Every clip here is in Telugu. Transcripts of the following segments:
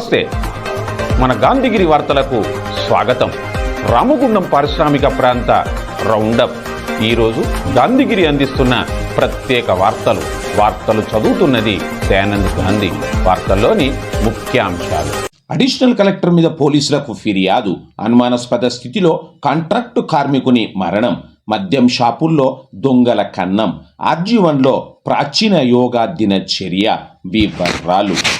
నమస్తే. మన గాంధీగిరి వార్తలకు స్వాగతం. రామగుండం పారిశ్రామిక ప్రాంత రౌండప్. ఈరోజు గాంధీగిరి అందిస్తున్న ప్రత్యేక వార్తలు. వార్తలు చదువుతున్నది దయానంద్ గాంధీ. వార్తల్లోని ముఖ్యాంశాలు. అడిషనల్ కలెక్టర్ మీద పోలీసులకు ఫిర్యాదు. అనుమానాస్పద స్థితిలో కాంట్రాక్టు కార్మికుని మరణం. మద్యం షాపుల్లో దొంగల కన్నం ఆర్జీవన్లో ప్రాచీన యోగా దినచర్య. వివరాలు.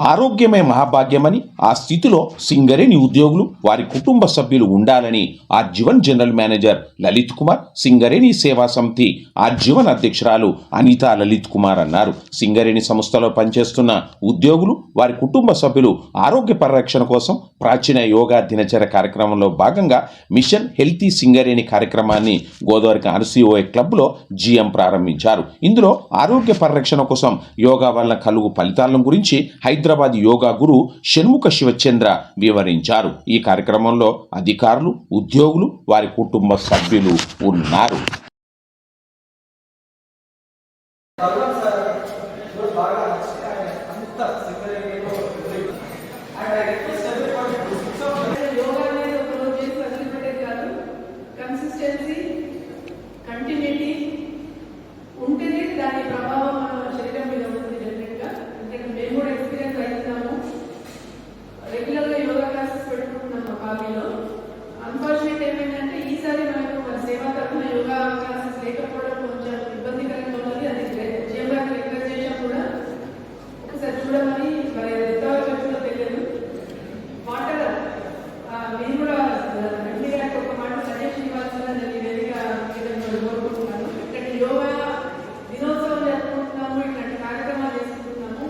ఆరోగ్యమే మహాభాగ్యమని ఆ స్థితిలో సింగరేణి ఉద్యోగులు వారి కుటుంబ సభ్యులు ఉండాలని ఆ జీవన్ జనరల్ మేనేజర్ లలిత్ కుమార్ సింగరేణి సేవా సమితి ఆ జీవన్ అధ్యక్షురాలు అనితా లలిత్ కుమార్ అన్నారు. సింగరేణి సంస్థలో పనిచేస్తున్న ఉద్యోగులు వారి కుటుంబ సభ్యులు ఆరోగ్య పరిరక్షణ కోసం ప్రాచీన యోగా దినచర్య కార్యక్రమంలో భాగంగా మిషన్ హెల్తీ సింగరేణి కార్యక్రమాన్ని గోదావరికి ఆర్సీఓఏ క్లబ్లో జీఎం ప్రారంభించారు. ఇందులో ఆరోగ్య పరిరక్షణ కోసం యోగా వలన కలుగు ఫలితాలను గురించి హైదరాబాద్ యోగా గురు షణ్ముఖ శివచంద్ర వివరించారు. ఈ కార్యక్రమంలో అధికారులు ఉద్యోగులు వారి కుటుంబ సభ్యులు ఉన్నారు యోగా అనేది ఒక రోజు చేసి వదిలిపెట్టేది కాదు కన్సిస్టెన్సీ కంటిన్యూటీ ఉంటేనే దాని ప్రభావం మన శరీరం మీద ఉంటుంది డెఫినెట్గా ఎందుకంటే మేము కూడా ఎక్స్పీరియన్స్ అవుతున్నాము రెగ్యులర్గా యోగా క్లాసెస్ పెట్టుకుంటున్నాము మా కాలనీలో అన్ఫార్చునేట్ ఏమైందంటే ఈసారి మనకు మన సేవా తరఫున యోగా క్లాసెస్ లేకపోవడం కొంచెం ఇబ్బందికరంగా ఉన్నది అది జిఎం గారికి రిక్వెస్ట్ చేసినా కూడా ఒకసారి చూడమని మరి అది ఎంతవరకు వచ్చిందో తెలియదు వాటర్ ఆ, మీరు కూడా ఎంపీ గారికి ఒక మాట సజెషన్ ఇవ్వాల్సిందని నేను ఈ వేదిక మీద మిమ్మల్ని కోరుకుంటున్నాను ఇక్కడ యోగా దినోత్సవం జరుపుకుంటున్నాము ఇట్లాంటి కార్యక్రమాలు చేసుకుంటున్నాము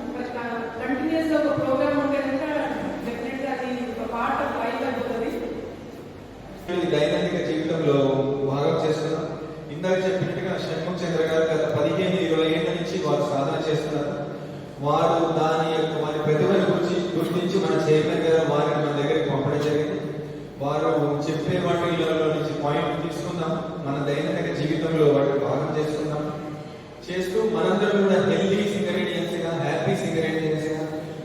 కంటిన్యూస్ ఒక ప్రోగ్రామ్ ఉంటే కనుక డెఫినెట్గా అది ఒక పార్ట్ ఆఫ్ లైఫ్ అయిపోతుంది ఇది దైనందిక జీవితంలో భాగం చేస్తున్నాం ఇందాక చెప్పినట్టుగా షణ్ముఖ చంద్ర గారు గత పదిహేను ఇరవై ఏళ్ళ నుంచి వారు సాధన చేస్తున్నారు వారు దాని యొక్క వారి ప్రతిభను గురించి గుర్తించి మన చైర్మన్ గారు వారిని మన దగ్గరికి పంపడం జరిగింది వారు చెప్పే వాటిలో నుంచి పాయింట్ తీసుకుందాం మన దైనందిక జీవితంలో వాటిని భాగం చేసుకుందాం చేస్తూ మనందరం కూడా హెల్తీ సింగరేడియన్స్గా హ్యాపీ సింగరేడియన్స్గా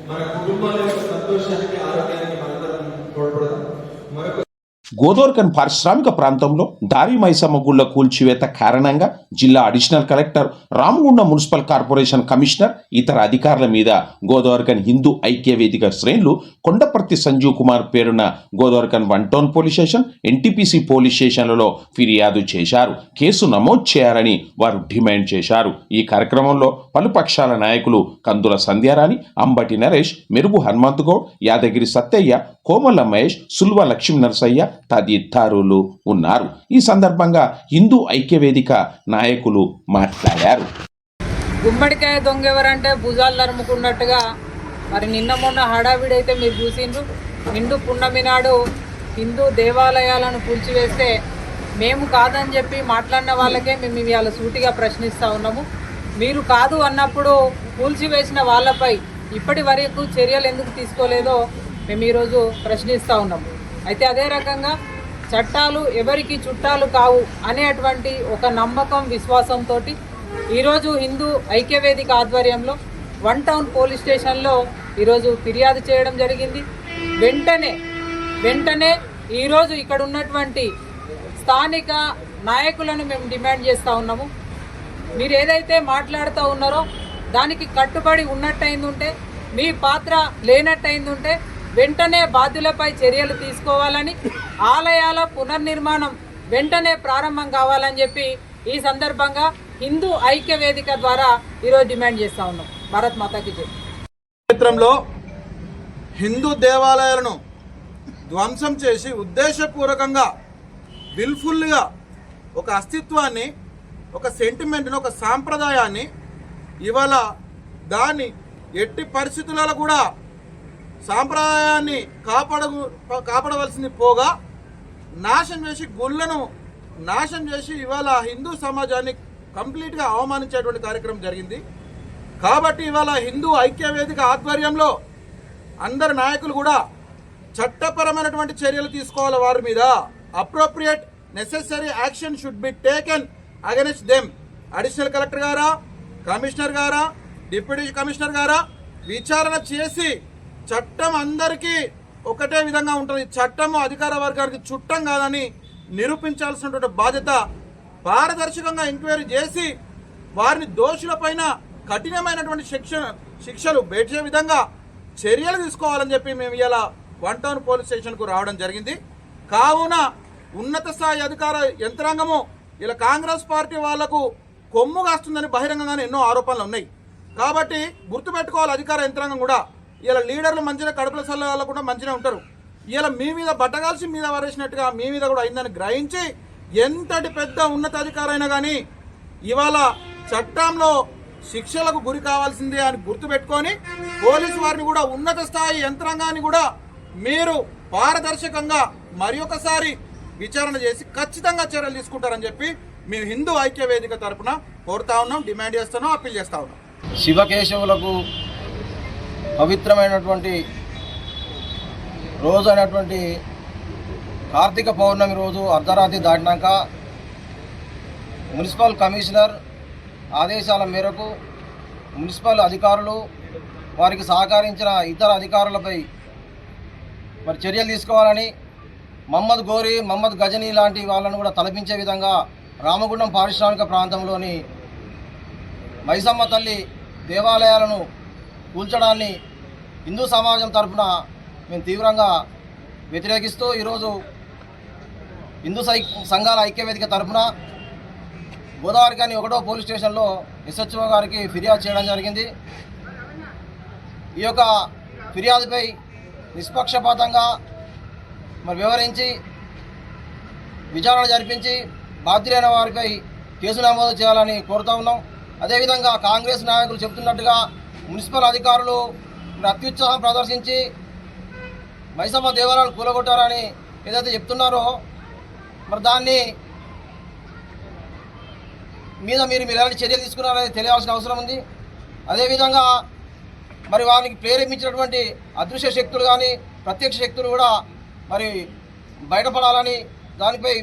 మన కుటుంబాల యొక్క సంతోషానికి ఆరోగ్యానికి మనందరం తోడ్పడదాం మరొక గోదోర్కన్ పారిశ్రామిక ప్రాంతంలో దారి మైసమ్మ గుళ్ళ కూల్చివేత కారణంగా జిల్లా additional collector Ramagundam municipal corporation commissioner ఇతర అధికారుల మీద గోదావరికన్ హిందూ ఐక్య వేదిక శ్రేణులు కొండపర్తి సంజీవ్ కుమార్ పేరున Godavarikhani one town police station NTPC police స్టేషన్లలో ఫిర్యాదు చేశారు. కేసు నమోదు చేయాలని వారు డిమాండ్ చేశారు. ఈ కార్యక్రమంలో పలు పక్షాల నాయకులు కందుల సంధ్యారాణి అంబటి నరేష్ మెరుగు హనుమంత్ గౌడ్ యాదగిరి సత్తయ్య కోమల మహేష్ సుల్వ లక్ష్మీ నరసయ్య తదితరులు ఉన్నారు. ఈ సందర్భంగా హిందూ ఐక్యవేదిక నాయకులు మాట్లాడారు. గుమ్మడికాయ దొంగ ఎవరంటే భుజాలు నరుముకున్నట్టుగా మరి నిన్న మొన్న హడావిడైతే మీరు చూసిండ్రు. నిండు పున్నమి నాడు హిందూ దేవాలయాలను కూల్చివేస్తే మేము కాదని చెప్పి మాట్లాడిన వాళ్ళకే మేము ఇవాళ సూటిగా ప్రశ్నిస్తూ ఉన్నాము. మీరు కాదు అన్నప్పుడు కూల్చివేసిన వాళ్ళపై ఇప్పటి వరకు చర్యలు ఎందుకు తీసుకోలేదో మేము ఈరోజు ప్రశ్నిస్తూ ఉన్నాము. అయితే అదే రకంగా చట్టాలు ఎవరికి చుట్టాలు కావు అనేటువంటి ఒక నమ్మకం విశ్వాసంతో ఈరోజు హిందూ ఐక్యవేదిక ఆధ్వర్యంలో వన్ టౌన్ పోలీస్ స్టేషన్లో ఈరోజు ఫిర్యాదు చేయడం జరిగింది. వెంటనే వెంటనే ఈరోజు ఇక్కడ ఉన్నటువంటి స్థానిక నాయకులను మేము డిమాండ్ చేస్తూ ఉన్నాము. మీరు ఏదైతే మాట్లాడుతూ ఉన్నారో దానికి కట్టుబడి ఉన్నట్టయిందుంటే మీ పాత్ర లేనట్టయిందుంటే వెంటనే బాధ్యులపై చర్యలు తీసుకోవాలని ఆలయాల పునర్నిర్మాణం వెంటనే ప్రారంభం కావాలని చెప్పి ఈ సందర్భంగా హిందూ ఐక్య వేదిక ద్వారా ఈరోజు డిమాండ్ చేస్తా ఉన్నాం. భారత్ మాతాకి క్షేత్రంలో హిందూ దేవాలయాలను ధ్వంసం చేసి ఉద్దేశపూర్వకంగా విల్ఫుల్గా ఒక అస్తిత్వాన్ని ఒక సెంటిమెంట్ని ఒక సాంప్రదాయాన్ని ఇవాళ దాన్ని ఎట్టి పరిస్థితులలో కూడా సాంప్రదాయాన్ని కాపాడ కాపాడవలసింది పోగా నాశనం చేసి గుళ్ళను నాశనం చేసి ఇవాళ హిందూ సమాజాన్ని కంప్లీట్గా అవమానించేటువంటి కార్యక్రమం జరిగింది. కాబట్టి ఇవాళ హిందూ ఐక్య వేదిక ఆధ్వర్యంలో అందరు నాయకులు కూడా చట్టపరమైనటువంటి చర్యలు తీసుకోవాలి వారి మీద. Appropriate necessary action should be taken against them additional collector గారా కమిషనర్ గారా డిప్యూటీ కమిషనర్ గారా విచారణ చేసి చట్టం అందరికీ ఒకటే విధంగా ఉంటుంది. చట్టము అధికార వర్గానికి చుట్టం కాదని నిరూపించాల్సినటువంటి బాధ్యత పారదర్శకంగా ఎంక్వైరీ చేసి వారిని దోషులపైన కఠినమైనటువంటి శిక్ష శిక్షలు పెట్టే విధంగా చర్యలు తీసుకోవాలని చెప్పి మేము ఇలా వన్ టౌన్ పోలీస్ స్టేషన్కు రావడం జరిగింది. కావున ఉన్నత స్థాయి అధికార యంత్రాంగము ఇలా కాంగ్రెస్ పార్టీ వాళ్ళకు కొమ్ము కాస్తుందని బహిరంగంగానే ఎన్నో ఆరోపణలు ఉన్నాయి. కాబట్టి గుర్తుపెట్టుకోవాలి అధికార యంత్రాంగం కూడా. ఇలా లీడర్లు మంచిగా కడుపుల సల్ల కూడా మంచిగా ఉంటారు. ఇలా మీ మీద బట్టగాల్సి మీద వరేసినట్టుగా మీ మీద కూడా అయిందని గ్రహించి ఎంతటి పెద్ద ఉన్నతాధికారైనా కానీ ఇవాళ చట్టంలో శిక్షలకు గురి కావాల్సిందే అని గుర్తుపెట్టుకొని పోలీసు వారిని కూడా ఉన్నత స్థాయి యంత్రాంగాన్ని కూడా మీరు పారదర్శకంగా మరి ఒకసారి విచారణ చేసి ఖచ్చితంగా చర్యలు తీసుకుంటారని చెప్పి మేము హిందూ ఐక్య వేదిక తరఫున కోరుతా ఉన్నాం డిమాండ్ చేస్తున్నాం అప్పీల్ చేస్తా ఉన్నాం. శివకేశవులకు పవిత్రమైనటువంటి రోజు అయినటువంటి కార్తీక పౌర్ణమి రోజు అర్ధరాత్రి దాటినాక మున్సిపల్ కమిషనర్ ఆదేశాల మేరకు మున్సిపల్ అధికారులు వారికి సహకరించిన ఇతర అధికారులపై మరి చర్యలు తీసుకోవాలని మహమ్మద్ గోరి మహమ్మద్ గజనీ లాంటి వాళ్ళను కూడా తలపించే విధంగా రామగుండం పారిశ్రామిక ప్రాంతంలోని మైసమ్మ తల్లి దేవాలయాలను కూల్చడాన్ని హిందూ సమాజం తరఫున మేము తీవ్రంగా వ్యతిరేకిస్తూ ఈరోజు హిందూ సై సంఘాల ఐక్యవేదిక తరఫున గోదావరి కానీ ఒకటో పోలీస్ స్టేషన్లో ఎస్హెచ్ఓ గారికి ఫిర్యాదు చేయడం జరిగింది. ఈ యొక్క ఫిర్యాదుపై నిష్పక్షపాతంగా మరి వివరించి విచారణ జరిపించి బాధ్యులైన వారిపై కేసు నమోదు చేయాలని కోరుతా ఉన్నాం. అదేవిధంగా కాంగ్రెస్ నాయకులు చెబుతున్నట్టుగా మున్సిపల్ అధికారులు మరి అత్యుత్సాహం ప్రదర్శించి మైసమ్మ దేవాలయాలు కూలగొట్టారని ఏదైతే చెప్తున్నారో మరి దాన్ని మీద మీరు మీరు ఎలాంటి చర్యలు తీసుకున్నారని తెలియాల్సిన అవసరం ఉంది. అదేవిధంగా మరి వారికి ప్రేరేపించినటువంటి అదృశ్య శక్తులు కానీ ప్రత్యక్ష శక్తులు కూడా మరి బయటపడాలని దానిపై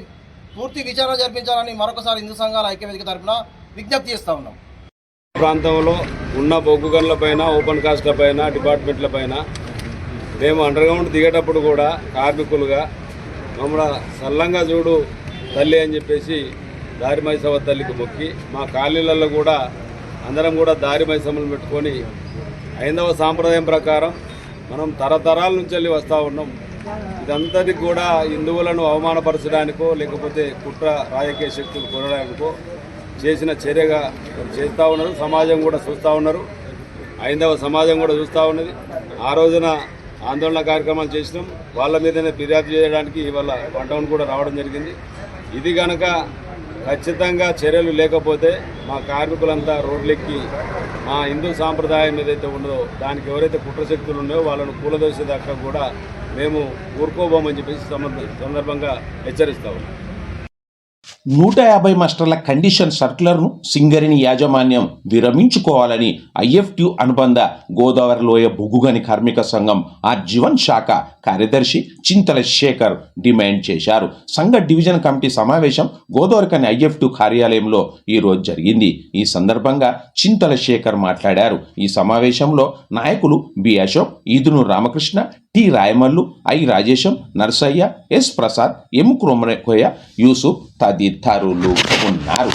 పూర్తి విచారణ జరిపించాలని మరొకసారి హిందూ సంఘాల ఐక్యవేదిక తరఫున విజ్ఞప్తి చేస్తూ ఉన్నాం. ప్రాంతంలో ఉన్న బొగ్గు గన్ల పైన ఓపెన్ కాస్ట్ల పైన డిపార్ట్మెంట్ల పైన మేము అండర్గ్రౌండ్ దిగేటప్పుడు కూడా కార్మికులుగా మమ్మల్ని సల్లంగా చూడు తల్లి అని చెప్పేసి దారిమైసవ తల్లికి మొక్కి మా కాలనీలలో కూడా అందరం కూడా దారిమైసమ్మలు పెట్టుకొని ఐదవ సాంప్రదాయం ప్రకారం మనం తరతరాల నుంచి వెళ్ళి వస్తూ ఉన్నాం. ఇదంతటి కూడా హిందువులను అవమానపరచడానికో లేకపోతే కుట్ర రాజకీయ శక్తులు కొనడానికో చేసిన చర్యగా చేస్తూ ఉన్నారు. సమాజం కూడా చూస్తూ ఉన్నారు. ఐదవ సమాజం కూడా చూస్తూ ఉన్నది. ఆ రోజున ఆందోళన కార్యక్రమాలు చేసినాం. వాళ్ళ మీదనే ఫిర్యాదు చేయడానికి ఇవాళ వన్ టౌన్ కూడా రావడం జరిగింది. ఇది కనుక ఖచ్చితంగా చర్యలు లేకపోతే మా కార్మికులంతా రోడ్లెక్కి మా హిందూ సాంప్రదాయం ఏదైతే ఉన్నదో దానికి ఎవరైతే కుట్రశక్తులు ఉన్నాయో వాళ్ళను కూలదోసేదాకా కూడా మేము ఊరుకోబోమని చెప్పేసి సంబంధ- సందర్భంగా హెచ్చరిస్తా ఉన్నాం. నూట యాభై మాస్టర్ల కండిషన్ సర్కులర్ను సింగరిని యాజమాన్యం విరమించుకోవాలని ఐఎఫ్ట్యూ అనుబంధ గోదావరి లోయ బొగ్గుగని కార్మిక సంఘం ఆ జీవన్ శాఖ కార్యదర్శి చింతల శేఖర్ డిమాండ్ చేశారు. సంఘ డివిజన్ కమిటీ సమావేశం గోదావరికని ఐఎఫ్టి కార్యాలయంలో ఈరోజు జరిగింది. ఈ సందర్భంగా చింతల శేఖర్ మాట్లాడారు. ఈ సమావేశంలో నాయకులు B Ashok ఈదును Ramakrishna T Rayamallu I Rajesham Narsaiah S Prasad M క్రోమకోయ Yusuf తదితరులు ఉన్నారు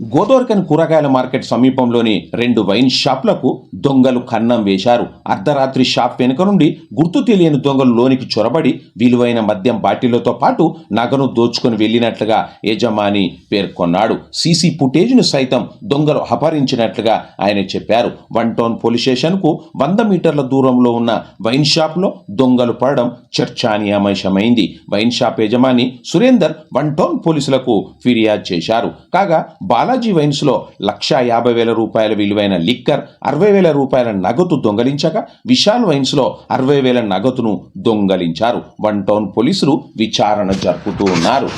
Godavarikhani కూరగాయల మార్కెట్ సమీపంలోని రెండు వైన్ షాప్లకు దొంగలు కన్నం వేశారు. అర్ధరాత్రి షాప్ వెనుక నుండి గుర్తు తెలియని దొంగలు లోనికి చొరబడి విలువైన మద్యం బాటిళ్ళతో పాటు నగను దోచుకొని వెళ్ళినట్లుగా యజమాని పేర్కొన్నాడు. సీసీ ఫుటేజ్ను సైతం దొంగలు అపహరించినట్లుగా ఆయన చెప్పారు. వన్ టౌన్ పోలీస్ స్టేషన్కు వంద మీటర్ల దూరంలో ఉన్న వైన్ షాప్లో దొంగలు పడడం చర్చానీయాంశమైంది వైన్ షాప్ యజమాని సురేందర్ వన్ టౌన్ పోలీసులకు ఫిర్యాదు చేశారు. కాగా బాలాజీ వైన్స్లో లక్షా యాభై వేల రూపాయల విలువైన లిక్కర్ అరవై వేల రూపాయల నగదు దొంగలించగా విశాల్ వైన్స్లో అరవై వేల నగదును దొంగలించారు. వన్ టౌన్ పోలీసులు విచారణ జరుపుతూ ఉన్నారు.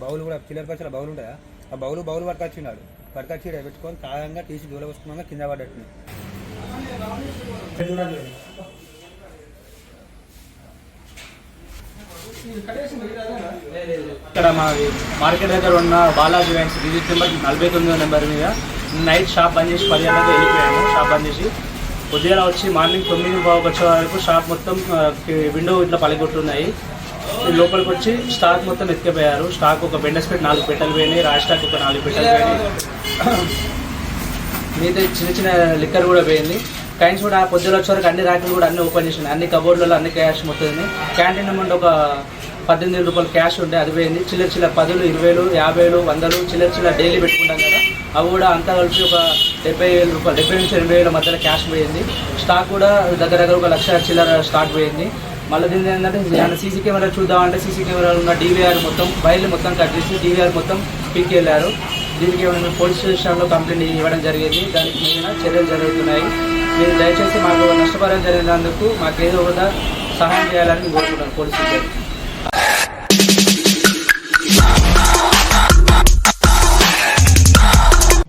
బౌలు కూడా చిల్లర పచ్చల బౌలు ఉంటాయా? ఆ బౌలు బౌలు పట్టుకొచ్చినాడు పట్టుకొచ్చి ఈడ పెట్టుకొని కాయంగా తీసి దూల వస్తున్నాగా కింద పడ్డట్టు. ఇక్కడ మా మార్కెట్ దగ్గర ఉన్న బాలాజీ వ్యాన్స్ విజిట్ నెంబర్ నలభై తొమ్మిదో నెంబర్ మీద నైట్ షాప్ బంద్ చేసి పది గంటలకు వెళ్ళిపోయాము. షాప్ బంద్ చేసి ఉదయం వచ్చి మార్నింగ్ తొమ్మిది వచ్చే వరకు షాప్ మొత్తం విండో ఇట్లా పలిగొట్టున్నాయి లోపలికి వచ్చి స్టాక్ మొత్తం ఎత్తుకపోయారు స్టాక్ ఒక బెండస్పేట్ నాలుగు పెట్టలు పోయినాయి. రాజ్ స్టాక్ ఒక నాలుగు పెట్టలు పోయినాయి. మిగతా చిన్న చిన్న లిక్కర్ కూడా పోయింది. కైన్స్ కూడా పొద్దున వచ్చే వరకు అన్ని ర్యాకులు కూడా అన్ని ఓపెన్ చేసినాయి అన్ని కబోర్డ్లలో అన్ని క్యాష్ మొత్తం క్యాంటీన్ అమౌంట్ ఒక పద్దెనిమిది రూపాయలు క్యాష్ ఉండే అది పోయింది. చిల్లర చిల్లర పదులు ఇరవైలు యాభైలు వందలు చిల్లర చిల్లర డైలీ పెట్టుకుంటాం కదా. అవి కూడా అంతా కలిపి ఒక డెబ్బై వేల రూపాయలు డెబ్బై నుంచి ఎనభై వేల మధ్యలో క్యాష్ పోయింది. స్టాక్ కూడా దగ్గర దగ్గర ఒక లక్ష చిల్లర స్టాక్ పోయింది. మళ్ళీ దీని ఏంటంటే ఏమైనా సీసీ కెమెరా చూద్దామంటే సీసీ కెమెరాలు ఉన్న డీవీఆర్ మొత్తం బయలు మొత్తం కట్ చేసి డీవీఆర్ మొత్తం పీకి వెళ్ళారు దీనికి ఏమైనా పోలీస్ స్టేషన్లో కంప్లైంట్ ఇవ్వడం జరిగింది. దానికి మీద చర్యలు జరుగుతున్నాయి. మీరు దయచేసి మాకు నష్టపరం జరిగినందుకు మాకు ఏదో ఒక సహాయం చేయాలని కోరుకుంటున్నాను పోలీసులు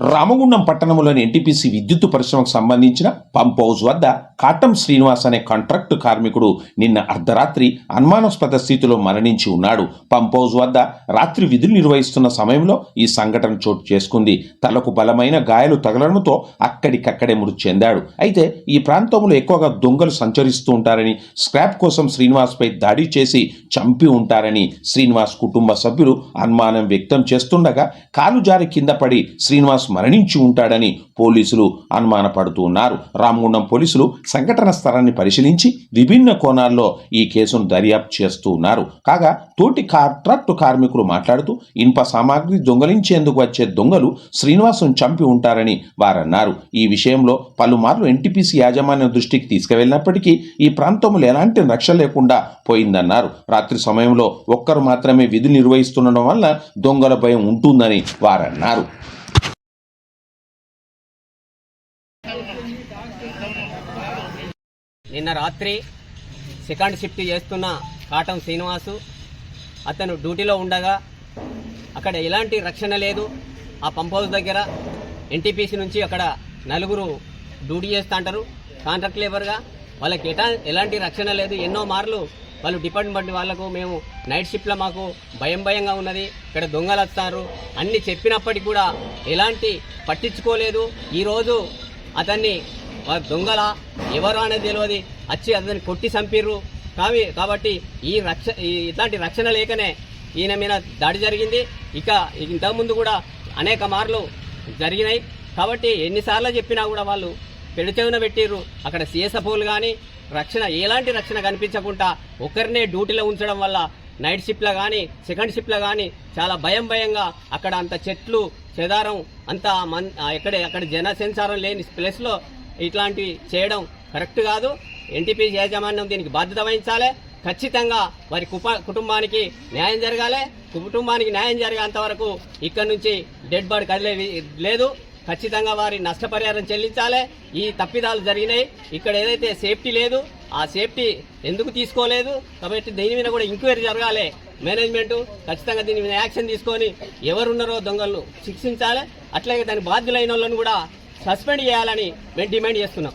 Ramagundam పట్టణంలోని ఎన్టీపీసీ విద్యుత్ పరిశ్రమకు సంబంధించిన పంప్ హౌస్ వద్ద కాటం శ్రీనివాస్ అనే కాంట్రాక్టు కార్మికుడు నిన్న అర్ధరాత్రి అనుమానాస్పద స్థితిలో మరణించి ఉన్నాడు. పంప్ హౌస్ వద్ద రాత్రి విధులు నిర్వహిస్తున్న సమయంలో ఈ సంఘటన చోటు చేసుకుంది. తలకు బలమైన గాయాలు తగలడంతో అక్కడికక్కడే మృతి చెందాడు. అయితే ఈ ప్రాంతంలో ఎక్కువగా దొంగలు సంచరిస్తూ ఉంటారని స్క్రాప్ కోసం శ్రీనివాస్పై దాడి చేసి చంపి ఉంటారని శ్రీనివాస్ కుటుంబ సభ్యులు అనుమానం వ్యక్తం చేస్తుండగా కాలు జారి కింద పడి శ్రీనివాస్ మరణించి ఉంటాడని పోలీసులు అనుమానపడుతూ ఉన్నారు. రామగుండం పోలీసులు సంఘటన స్థలాన్ని పరిశీలించి విభిన్న కోణాల్లో ఈ కేసును దర్యాప్తు చేస్తూ ఉన్నారు. కాగా తోటి కాంట్రాక్టు కార్మికులు మాట్లాడుతూ ఇనుప సామాగ్రి దొంగలించేందుకు వచ్చే దొంగలు శ్రీనివాసం చంపి ఉంటారని వారన్నారు. ఈ విషయంలో పలుమార్లు ఎన్టీపీసీ యాజమాన్యం దృష్టికి తీసుకువెళ్ళినప్పటికీ ఈ ప్రాంతంలో ఎలాంటి రక్షణ లేకుండా పోయిందన్నారు. రాత్రి సమయంలో ఒక్కరు మాత్రమే విధులు నిర్వహిస్తుండడం వల్ల దొంగల భయం ఉంటుందని వారన్నారు. నిన్న రాత్రి సెకండ్ షిఫ్ట్ చేస్తున్న కాటం శ్రీనివాసు అతను డ్యూటీలో ఉండగా అక్కడ ఎలాంటి రక్షణ లేదు. ఆ పంప్ హౌస్ దగ్గర ఎన్టీపీసీ నుంచి అక్కడ నలుగురు డ్యూటీ చేస్తూ అంటారు. కాంట్రాక్ట్ లేబర్గా వాళ్ళకి ఎటా ఎలాంటి రక్షణ లేదు. ఎన్నో మార్లు వాళ్ళు డిపార్ట్మెంట్ వాళ్ళకు మేము నైట్ షిఫ్ట్లో మాకు భయం భయంగా ఉన్నది. ఇక్కడ దొంగలు వస్తారు. అన్ని చెప్పినప్పటికీ కూడా ఎలాంటి పట్టించుకోలేదు. ఈరోజు అతన్ని వాళ్ళ దొంగల ఎవరు అనేది తెలియదు. వచ్చి అతన్ని కొట్టి చంపిర్రు. కావి కాబట్టి ఈ రక్ష ఈ ఇట్లాంటి రక్షణ లేకనే ఈయన మీద దాడి జరిగింది. ఇక ఇంతకుముందు కూడా అనేక మార్లు జరిగినాయి. కాబట్టి ఎన్నిసార్లు చెప్పినా కూడా వాళ్ళు పెడిచెవిన పెట్టిర్రు. అక్కడ సీఎస్ఎఫ్ఓలు కానీ రక్షణ ఎలాంటి రక్షణ కనిపించకుండా ఒకరినే డ్యూటీలో ఉంచడం వల్ల నైట్ షిఫ్ట్లో కానీ సెకండ్ షిఫ్ట్లో కానీ చాలా భయం భయంగా అక్కడ అంత చెట్లు చెదారం అంత మన్ ఎక్కడ అక్కడ జన సెన్సారం లేని ప్లేస్లో ఇట్లాంటివి చేయడం కరెక్ట్ కాదు. ఎన్టీపీ యాజమాన్యం దీనికి బాధ్యత వహించాలి. ఖచ్చితంగా వారి కుప కుటుంబానికి న్యాయం జరగాలి. కుటుంబానికి న్యాయం జరిగేంత వరకు ఇక్కడ నుంచి డెడ్ బాడీ కదిలే లేదు. ఖచ్చితంగా వారి నష్టపరిహారం చెల్లించాలి. ఈ తప్పిదాలు జరిగినాయి. ఇక్కడ ఏదైతే సేఫ్టీ లేదు ఆ సేఫ్టీ ఎందుకు తీసుకోలేదు? కాబట్టి దీని మీద కూడా ఎంక్వైరీ జరగాలి. మేనేజ్మెంట్ ఖచ్చితంగా దీని మీద యాక్షన్ తీసుకొని ఎవరున్నారో దొంగలను శిక్షించాలి. అట్లాగే దాని బాధ్యులైన వాళ్ళని కూడా సస్పెండ్ చేయాలని మేము డిమాండ్ చేస్తున్నాం.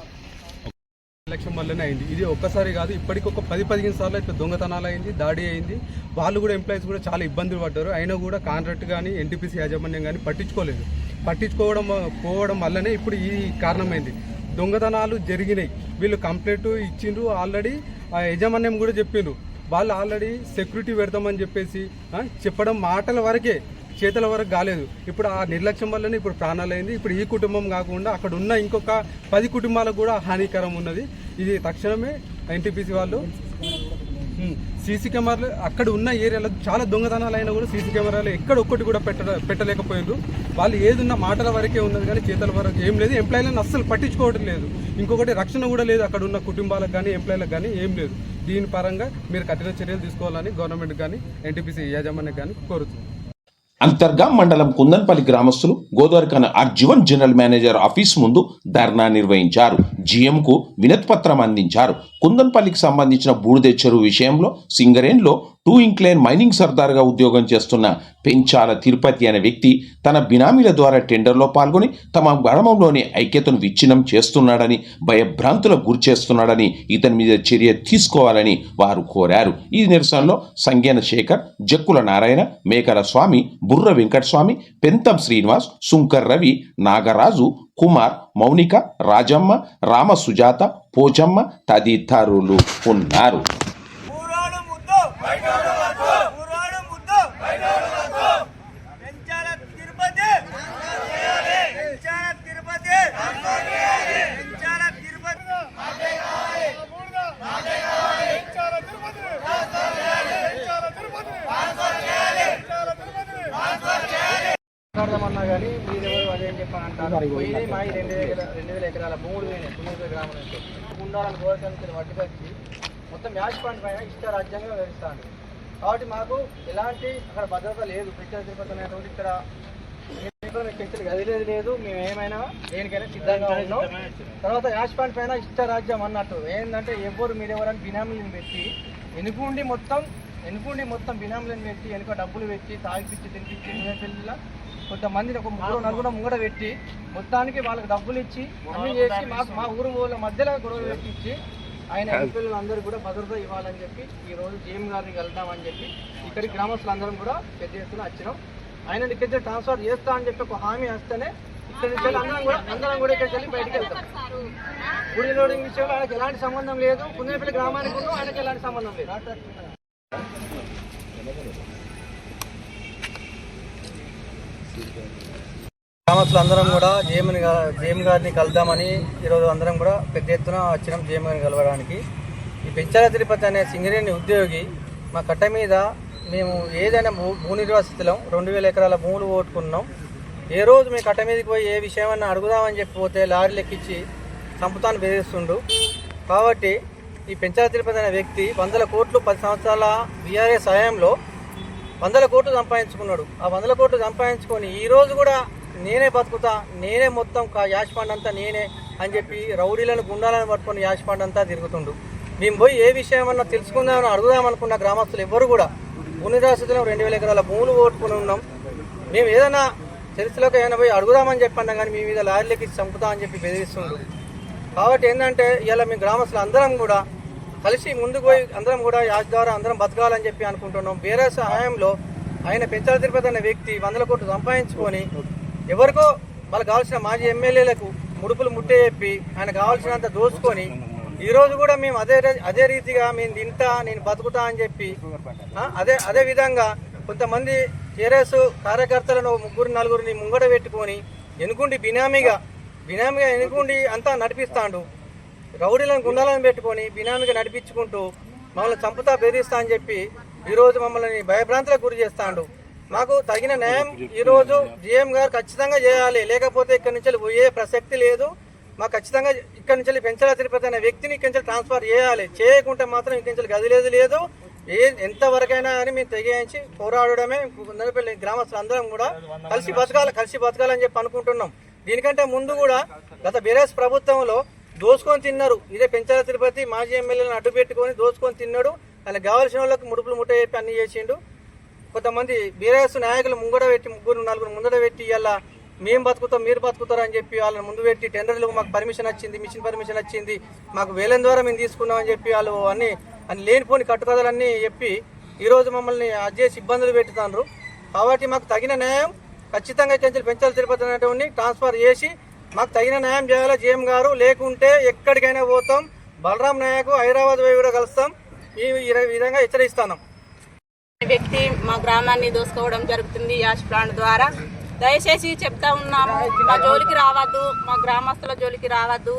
లక్ష్యం వల్లనే అయింది. ఇది ఒక్కసారి కాదు ఇప్పటికి ఒక పది పదిహేను సార్లు ఇట్లా దొంగతనాలు అయింది దాడి అయింది. వాళ్ళు కూడా ఎంప్లాయీస్ కూడా చాలా ఇబ్బందులు పడ్డారు. అయినా కూడా కాంట్రాక్ట్ కానీ ఎన్టీపీసీ యాజమాన్యం కానీ పట్టించుకోలేదు. పట్టించుకోవడం పోవడం వల్లనే ఇప్పుడు ఈ కారణమైంది. దొంగతనాలు జరిగినాయి. వీళ్ళు కంప్లైంట్ ఇచ్చిండ్రు ఆల్రెడీ ఆ యజమాన్యం కూడా చెప్పిండ్రు. వాళ్ళు ఆల్రెడీ సెక్యూరిటీ పెడతామని చెప్పేసి చెప్పడం మాటల వరకే. చేతుల వరకు కాలేదు. ఇప్పుడు ఆ నిర్లక్ష్యం వల్లనే ఇప్పుడు ప్రాణాలు అయింది ఇప్పుడు ఈ కుటుంబం కాకుండా అక్కడ ఉన్న ఇంకొక పది కుటుంబాలకు కూడా హానికరం ఉన్నది. ఇది తక్షణమే ఎన్టీపీసీ వాళ్ళు సీసీ కెమెరాలు అక్కడ ఉన్న ఏరియాలో చాలా దొంగతనాలు అయినా కూడా సీసీ కెమెరాలు ఎక్కడ ఒక్కటి కూడా పెట్ట పెట్టలేకపోయారు వాళ్ళు ఏదున్న మాటల వరకే ఉన్నది కానీ చేతుల వరకు ఏం లేదు. ఎంప్లాయీలను అస్సలు పట్టించుకోవడం లేదు. ఇంకొకటి రక్షణ కూడా లేదు అక్కడ ఉన్న కుటుంబాలకు కానీ ఎంప్లాయీలకు కానీ ఏం లేదు. దీని పరంగా మీరు కఠిన చర్యలు తీసుకోవాలని గవర్నమెంట్ కానీ ఎన్టీపీసీ యాజమాన్యం కానీ కోరుతుంది అంతర్గాం మండలం కుందన్పల్లి గ్రామస్తులు గోదావరిఖాన్ అర్జువన్ జనరల్ మేనేజర్ ఆఫీస్ ముందు ధర్నా నిర్వహించారు. జీఎంకు వినతిపత్రం అందించారు. కుందన్పల్లికి సంబంధించిన బూడిద చెరువు విషయంలో సింగరేన్లో టూ ఇంక్లైన్ మైనింగ్ సర్దార్గా ఉద్యోగం చేస్తున్న పెంచాల తిరుపతి అనే వ్యక్తి తన బినామీల ద్వారా టెండర్లో పాల్గొని తమ గ్రామంలోని ఐక్యతను విచ్ఛిన్నం చేస్తున్నాడని భయభ్రాంతులకు గురి చేస్తున్నాడని ఇతని మీద చర్య తీసుకోవాలని వారు కోరారు. ఈ నిరసనలో సంగేన శేఖర్ జక్కుల నారాయణ మేకల స్వామి బుర్ర వెంకటస్వామి పెంతం శ్రీనివాస్ సుంకర్ రవి నాగరాజు కుమార్ మౌనిక రాజమ్మ రామ సుజాత పోచమ్మ తదితరులు ఉన్నారు మాట్లాడదామన్నా కానీ మీరెవరు అదేం చెప్పని అంటారు పోయినాయి మా ఈ రెండు వేల రెండు వేల ఎకరాల మూడు వేలు తొమ్మిది గ్రాములు అంటే కోరికలు పట్టుకొచ్చి మొత్తం మ్యాచ్ పాయింట్ పైన ఇష్ట రాజ్యాంగం వ్యవహరిస్తాను కాబట్టి మాకు ఎలాంటి అక్కడ భద్రత లేదు. పెట్టే తిరుపతి అనేటువంటి ఇక్కడ చర్చలు గదిలేదు లేదు. మేము ఏమైనా దేనికైనా సిద్ధంగా ఉన్నాం. తర్వాత యాష్ పాయింట్ పైన ఇష్ట రాజ్యం అన్నట్టు. ఏంటంటే ఎవరు మీరెవరని బినామీలను పెట్టి వెనుకుండి మొత్తం వెనుకుండి మొత్తం బినామీలను పెట్టి వెనుక డబ్బులు పెట్టి తాగిపిచ్చి తినిపించి పెళ్ళిలా కొంతమందిని ఒక ముగ్గురు నలుగురు ముంగడ పెట్టి మొత్తానికి వాళ్ళకి డబ్బులు ఇచ్చి అన్ని చేసి మాకు మా ఊరు వాళ్ళ మధ్యలో గొడవలు పెట్టించి ఆయన ఎంపీలు అందరూ కూడా భద్రత ఇవ్వాలని చెప్పి ఈ రోజు జీఎం గారిని వెళ్దామని చెప్పి ఇక్కడికి గ్రామస్తులందరం కూడా పెద్ద ఎత్తున వచ్చినాం ఆయన ఇక్కడికి ట్రాన్స్ఫర్ చేస్తా అని చెప్పి ఒక హామీ వస్తేనే ఇక్కడ నుంచి అందరం కూడా అందరం కూడా ఇక్కడికి వెళ్ళి బయటికి వెళ్తాం. గుడి లోడింగ్ విషయంలో ఆయనకి ఎలాంటి సంబంధం లేదు. కుందేపల్లి గ్రామానికి ఆయనకి ఎలాంటి సంబంధం లేదు. గ్రామస్తులు అందరం కూడా జేఎంని జేఎం గారిని కలుద్దామని ఈరోజు అందరం కూడా పెద్ద ఎత్తున వచ్చినాం జేఎం గారిని కలవడానికి. ఈ పెంచాల తిరుపతి అనే సింగరేణి ఉద్యోగి మా కట్ట మీద మేము ఏదైనా భూ భూ నిర్వాసితులం రెండు వేల ఎకరాల భూములు ఓటుకున్నాం ఏ రోజు మీ కట్ట మీదకి పోయి ఏ విషయమన్నా అడుగుదామని చెప్పిపోతే లారీలు లారీ లెక్కించి బెదిరిస్తుండు. కాబట్టి ఈ పెంచాల తిరుపతి అనే వ్యక్తి వందల కోట్లు పది సంవత్సరాల బీఆర్ఎస్ సహాయంలో వందల కోట్లు సంపాదించుకున్నాడు. ఆ వందల కోట్లు సంపాదించుకొని ఈ రోజు కూడా నేనే బతుకుతా నేనే మొత్తం కా- అంతా నేనే అని చెప్పి రౌడీలను గుండాలను పట్టుకొని యాష్ అంతా తిరుగుతుండు. మేము పోయి ఏ విషయం అన్నా తెలుసుకుందామని అడుగుదామనుకున్న గ్రామస్తులు ఎవ్వరు కూడా భూనిరాశిలో రెండు వేల ఎకరాల భూములు ఓటుకుని ఉన్నాం. మేము ఏదైనా చరిత్రలోకి ఏమైనా పోయి అడుగుదామని చెప్పన్నా కానీ మీ మీద లారీలకి చంపుతా అని చెప్పి బెదిరిస్తుండ్రు కాబట్టి ఏంటంటే ఇలా మీ గ్రామస్తులు అందరం కూడా కలిసి ముందుకు పోయి అందరం కూడా యాజ్ ద్వారా అందరం బతకాలని చెప్పి అనుకుంటున్నాం. వేరే సహాయంలో ఆయన పెంచాల తిరుపతి అనే వ్యక్తి వందల కోట్లు సంపాదించుకొని ఎవరికో వాళ్ళకి కావాల్సిన మాజీ ఎమ్మెల్యేలకు ముడుపులు ముట్టే చెప్పి ఆయన కావాల్సినంత దోచుకొని ఈరోజు కూడా మేము అదే అదే రీతిగా మేము తింటా నేను బతుకుతా అని చెప్పి అదే అదే విధంగా కొంతమంది టీఆర్ఎస్ కార్యకర్తలను ముగ్గురు నలుగురిని ముంగట పెట్టుకొని ఎనుకుండి బినామీగా బినామీగా ఎనుకుండి అంతా నడిపిస్తాడు. రౌడీలను గుండాలను పెట్టుకొని బినామీగా నడిపించుకుంటూ మమ్మల్ని చంపుతా బెదిరిస్తా అని చెప్పి ఈరోజు మమ్మల్ని భయభ్రాంతులకు గురి చేస్తాడు. మాకు తగిన న్యాయం ఈరోజు జీఎం గారు ఖచ్చితంగా చేయాలి. లేకపోతే ఇక్కడి నుంచి పోయే ప్రసక్తి లేదు. మాకు ఖచ్చితంగా ఇక్కడి నుంచి పెంచల తిరుపతి అనే వ్యక్తిని ఇక్కడి నుంచి ట్రాన్స్ఫర్ చేయాలి. చేయకుంటే మాత్రం ఇక్కడి నుంచి గదిలేదు లేదు. ఏ ఎంతవరకైనా అని మేము తెగించి పోరాడడమే కొందరిపల్లి గ్రామస్తులు అందరం కూడా కలిసి బతకాలి కలిసి బతకాలని చెప్పి అనుకుంటున్నాం. దీనికంటే ముందు కూడా గత బీఆర్ఎస్ ప్రభుత్వంలో దోసుకొని తిన్నారు. ఇదే పెంచాల తిరుపతి మాజీ ఎమ్మెల్యేలను అడ్డు పెట్టుకొని దోసుకొని తిన్నాడు. అలా కావాల్సిన వాళ్ళకి ముడుపులు ముట్ట చెప్పి అన్ని చేసిండు. కొంతమంది బీఆర్ఎస్ నాయకులు ముంగడ పెట్టి ముగ్గురు నలుగురు ముందడ పెట్టి ఇలా మేము బతుకుతాం మీరు బతుకుతారు అని చెప్పి వాళ్ళని ముందు పెట్టి టెండర్లకు మాకు పర్మిషన్ వచ్చింది మిషన్ పర్మిషన్ వచ్చింది మాకు వేలం ద్వారా మేము తీసుకున్నాం అని చెప్పి వాళ్ళు అన్ని అని లేనిపోని కట్టుకథలన్నీ చెప్పి ఈరోజు మమ్మల్ని అది చేసి ఇబ్బందులు పెట్టుతాండ్రు కాబట్టి మాకు తగిన న్యాయం ఖచ్చితంగా చెంచులు పెంచాలి తిరుపతి అనేటువంటి ట్రాన్స్ఫర్ చేసి మాకు తగిన న్యాయం చేయాలి జేఎం గారు లేకుంటే ఎక్కడికైనా పోతాం. బలరాం నాయకు హైదరాబాద్ పోయి కూడా కలుస్తాం. ఈ విధంగా హెచ్చరిస్తున్నాం. వ్యక్తి మా గ్రామాన్ని దోసుకోవడం జరుగుతుంది యాష్ ప్లాంట్ ద్వారా. దయచేసి చెప్తా ఉన్నాము మా జోలికి రావద్దు మా గ్రామస్తుల జోలికి రావద్దు.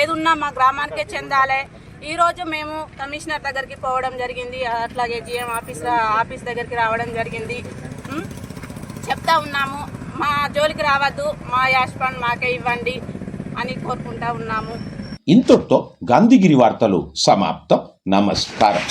ఏదున్నా మా గ్రామానికే చెందాలి. ఈ రోజు మేము కమిషనర్ దగ్గరికి పోవడం జరిగింది అట్లాగే జిఎం ఆఫీస్ ఆఫీస్ దగ్గరికి రావడం జరిగింది. చెప్తా ఉన్నాము మా జోలికి రావద్దు మా యాష్ ప్లాంట్ మాకే ఇవ్వండి అని కోరుకుంటా ఉన్నాము. ఇంతటితో గాంధీగిరి వార్తలు సమాప్తం. నమస్కారం.